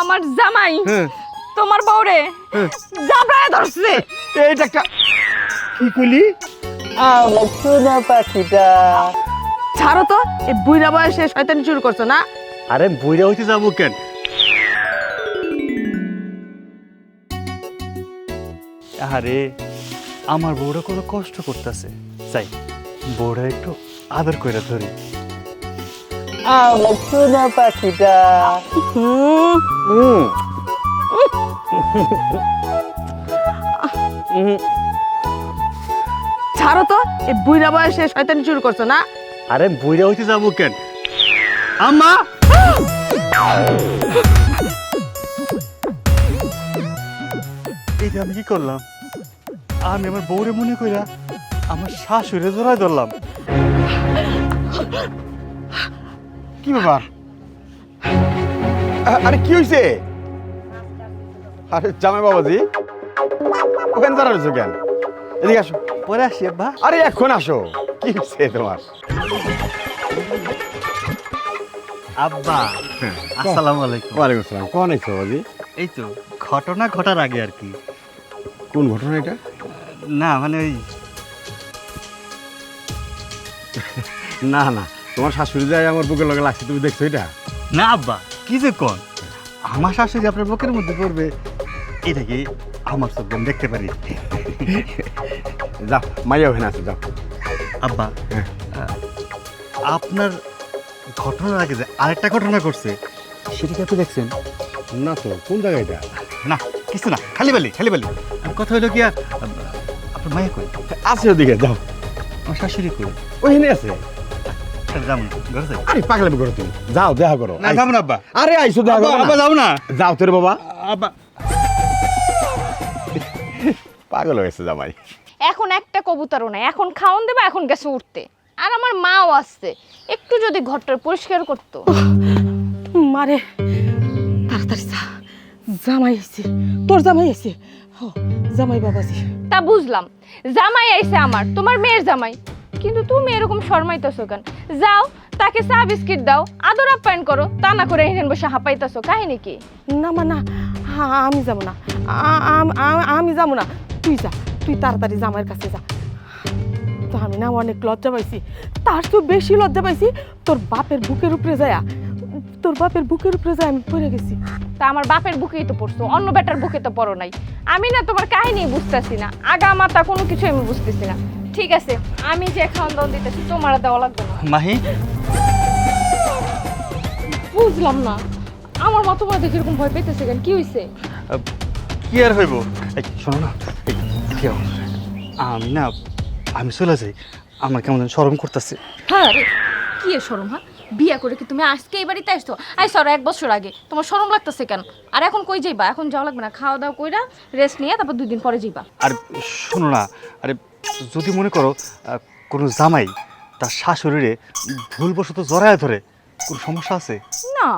আমার জামাই। হ্যাঁ। তোমার বউরে হ্যাঁ। জাবড়ায় ধরছে। এইটা একটা কি কইলি? আমার সোনা পাখিটা। ছাড়ো তো এই বুইরা বয়সে শয়তানি শুরু করছ না? আরে বইরা হইতে যাব কেন? আরে আমার বউরা কোনো কষ্ট করতেছে। চাই বউরা একটু আদর করে ধরি। আমার সোনা পাখিটা হুম হুম ছাড়ো তো এই বুইরা বয়সে শয়তানি শুরু করছ না? আরে বইরা হইতে যাব কেন? আম্মা! এইটা আমি কি করলাম? আমি আমার বউরে মনে কইরা আমার শাশুড়ে জড়াই ধরলাম। কি ব্যাপার? আরে কি হয়েছে আরে জামাই বাবাজি ওখানে দাঁড়াচ্ছ কেন? এদিকে আসো। পরে আসি আব্বা। আরে এখন আসো। কি হয়েছে তোমার? আব্বা আসসালামু আলাইকুম। ওয়ালাইকুম আসসালাম। কখন আইছো বাবাজি? এই তো ঘটনা ঘটার আগে আর কি। কোন ঘটনা এটা? না মানে ওই না না। তোমার শাশুড়ি যায় আমার বুকের লগে লাগছে তুমি দেখছ এটা? না আব্বা কি যে কোন? আমার শাশুড়ি আপনার বুকের মধ্যে পড়বে। এটা কি আমার চোখে আমি দেখতে পারি? যাও মাইয়া ওখানে আছে যাও। আব্বা হ্যাঁ। আপনার ঘটনার আগে যে আরেকটা ঘটনা করছে সেটা কি আপনি দেখছেন? না তো কোন জায়গায় এটা? না কিছু না খালি বালি খালি বালি। কথা হলো কি আপনার মায়ে কই? আছে ওদিকে যাও। আমার শাশুড়ি কই? ওখানে আছে। ঘরে আরে পাগলামি করো তুমি। যাও দেখা করো। না যাম না আব্বা। আরে আইসো দেখা করো আব্বা যাও না। যাও তোর বাবা। আব্বা। পাগল হয়েছে জামাই। এখন একটা কবুতরও নাই। এখন খাওন দেবা এখন গেছে উঠতে। আর আমার মাও আসছে। একটু যদি ঘরটা পরিষ্কার করতো। মারে তাড়াতাড়ি যা। জামাই এসে তোর জামাই এসে হ জামাই বাবাজি। তা বুঝলাম। জামাই আইছে আমার। তোমার মেয়ের জামাই। কিন্তু তুমি এরকম শর্মাইতেছো কেন? যাও তাকে চা বিস্কিট দাও আদর আপ্যায়ন করো তা না করে এখানে বসে হাঁপাইতেছো কাহিনী কি? না মা না আমি যাব না আম- আমি যাব না তুই যা তুই তাড়াতাড়ি জামাইয়ের কাছে যা। তো আমি না অনেক লজ্জা পাইছি তার তো বেশি লজ্জা পাইছি তোর বাপের বুকের উপরে যায় তোর বাপের বুকের উপরে যায় আমি পড়ে গেছি। তা আমার বাপের বুকেই তো পড়ছো অন্য বেটার বুকে তো পড়ো নাই। আমি না তোমার কাহিনী বুঝতেছি না আগা মাতা কোনো কিছু আমি বুঝতেছি না। ঠিক আছে আমি যে খাওয়ান দাওয়ান দিতেছি তোমার দেওয়া লাগবে না। মাহি? বুঝলাম না। আমার মতো মনে দেখে এরকম ভয় পেতেছে কেন? কি হয়েছে কি আর হইব? এই, শোনো না। এই, কেউ আমি না আমি চলে যাই। আমার কেমন যেন শরম করতেছে। হ্যাঁ রে কি এ শরম হ্যাঁ? বিয়া করে কি তুমি আজকে এই বাড়িতে আসতো আই সর এক বছর আগে। তোমার শরম লাগতেছে কেন? আর এখন কই যাইবা? এখন যাওয়া লাগবে না। খাওয়া দাওয়া কইরা রেস্ট নিয়ে তারপর দুই দিন পরে যাইবা। আর শোনো না আরে যদি মনে করো কোনো জামাই তার শাশুড়িরে ভুলবশত জড়ায় ধরে কোনো সমস্যা আছে? না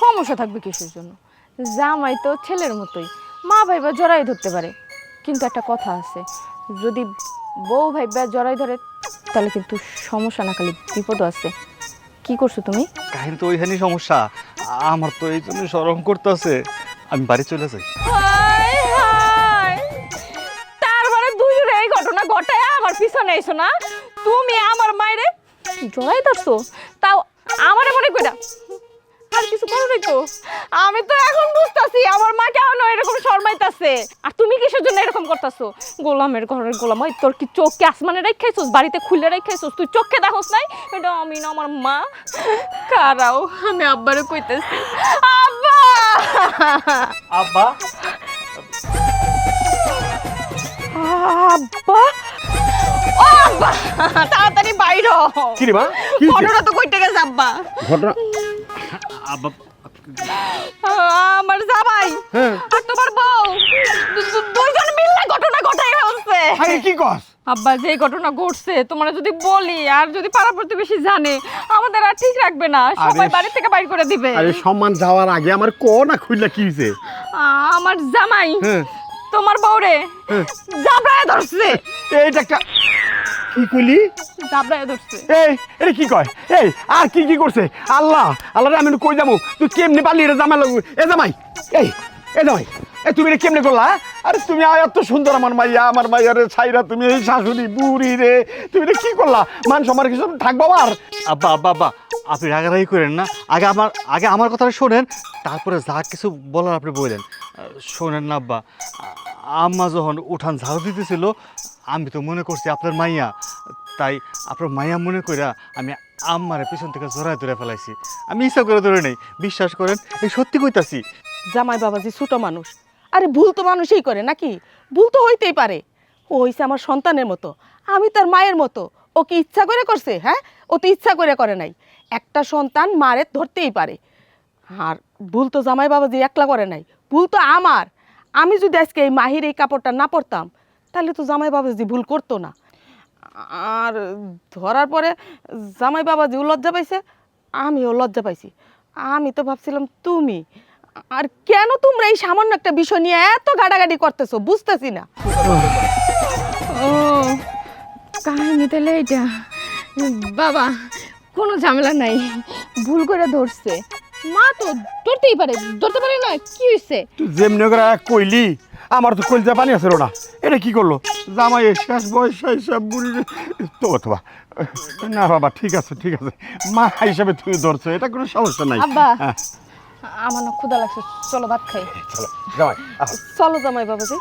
সমস্যা থাকবে কিসের জন্য? জামাই তো ছেলের মতোই মা ভাইবা জড়াই ধরতে পারে। কিন্তু একটা কথা আছে যদি বউ ভাইবা জড়াই ধরে তাহলে কিন্তু সমস্যা না খালি বিপদও আছে। কি করছ তুমি? কাহিনী তো ওইখানেই সমস্যা। আমার তো এই জন্য শরম করতেছে। আমি বাড়ি চলে যাই। আমার না? তুমি আমার মায়েরে জড়াই ধরছো? তাও আমারে মনে কইরা? আর কিছু করো নাই তো? আমি তো এখন বুঝতাছি আমার মা কেন এরকম শর্মাইতাছে। আর তুমি কিসের জন্য এরকম করতাছো? গোলামের ঘরের গোলাম ওই তোর কি চোখকে আসমানে রেখাইছোস বাড়িতে খুলে রেখাইছোস? তুই চোখে দেখোস নাই? এটা আমি না আমার মা। কারাও আমি আব্বারে কইতেছি। আব্বা! আব্বা? আব্বা! ও আব্বা তাড়াতাড়ি বাইর হও। কি রে মা? কি হয়েছে? ঘটনা তো কইতে গেছে আব্বা। ঘটনা? আব্বা আমার জামাই হ্যাঁ। আর তোমার বউ দু- দু- দুইজন মিলে ঘটনা ঘটাই ফেলছে আরে কি কস? আব্বা যে ঘটনা ঘটছে তোমার যদি বলি আর যদি পাড়া প্রতিবেশী জানে আমাদের আর ঠিক রাখবে না। সবাই আরে বাড়ি থেকে বাইর করে দিবে। আরে সম্মান যাওয়ার আগে আমার ক না খুললা কি হয়েছে আমার জামাই হ্যাঁ। তোমার বউরে হ্যাঁ। জাবড়ায় ধরছে। এইটা একটা কি কইলি? জাবড়ায় ধরছে। এই এটা কি কয়? এই আর কি কি করছে? আল্লাহ আল্লাহ রে, আমি একটু কই যাব? তুই কেমনে পারলি এটা জামাই লাগবে এ জামাই এই এ জামাই এ তুমি এটা কেমনে করলা হ্যাঁ? আরে তুমি এত সুন্দর আমার মাইয়া আমার মাইয়া রে ছাইরা তুমি এই শাশুড়ি বুড়ি রে। তুমি এটা কি করলা? মান সম্মান কিছু থাকব আর আব্বা আব্বা আব্বা আপনি রাগারাগি করেন না। আগে আমার আগে আমার কথাটা শোনেন তারপরে যা কিছু বলার আপনি বললেন শোনেন না আব্বা। আম্মা যখন উঠান ঝাড়ু দিতেছিল, আমি তো মনে করছি আপনার মাইয়া। তাই আপনার মাইয়া মনে কইরা আমি আম্মারে পিছন থেকে জোড়ায় ধরে ফেলাইছি। আমি ইচ্ছা করে ধরে নেই, বিশ্বাস করেন এই সত্যি কইতাছি। জামাই বাবাজি ছোট মানুষ। আরে ভুল তো মানুষই করে, নাকি? ভুল তো হইতেই পারে। ও হইছে আমার সন্তানের মতো, আমি তার মায়ের মতো। ও কি ইচ্ছা করে করছে হ্যাঁ? ও তো ইচ্ছা করে করে নাই। একটা সন্তান মারে ধরতেই পারে। আর ভুল তো জামাই বাবাজি একলা করে নাই, ভুল তো আমার। আমি যদি আজকে এই মাহির এই কাপড়টা না পরতাম, তাহলে তো জামাই বাবাজি ভুল করতো না। আর ধরার পরে জামাই বাবাজিও লজ্জা পাইছে, আমিও লজ্জা পাইছি। আমি তো ভাবছিলাম তুমি, আর কেন তোমরা এই সামান্য একটা বিষয় নিয়ে এত গাড়াগাড়ি করতেছো, বুঝতেছি না। ও, কাহিনী তাহলে এটা বাবা, কোনো ঝামেলা নাই, ভুল করে ধরছে। মা তো ধরতেই পারে ধরতে পারে না কি হয়েছে তুই যেমনি করে কইলি আমার তো কলজা পানি আছে না। এটা কি করল? জামাই শেষ বয়স সব বুড়ি তো অথবা না বাবা ঠিক আছে ঠিক আছে। মা হিসাবে তুমি ধরছো এটা কোনো সমস্যা নাই। আব্বা হ্যাঁ, আমার না ক্ষুধা লাগছে চলো ভাত খাই। চলো জামাই চলো জামাই বাবাজি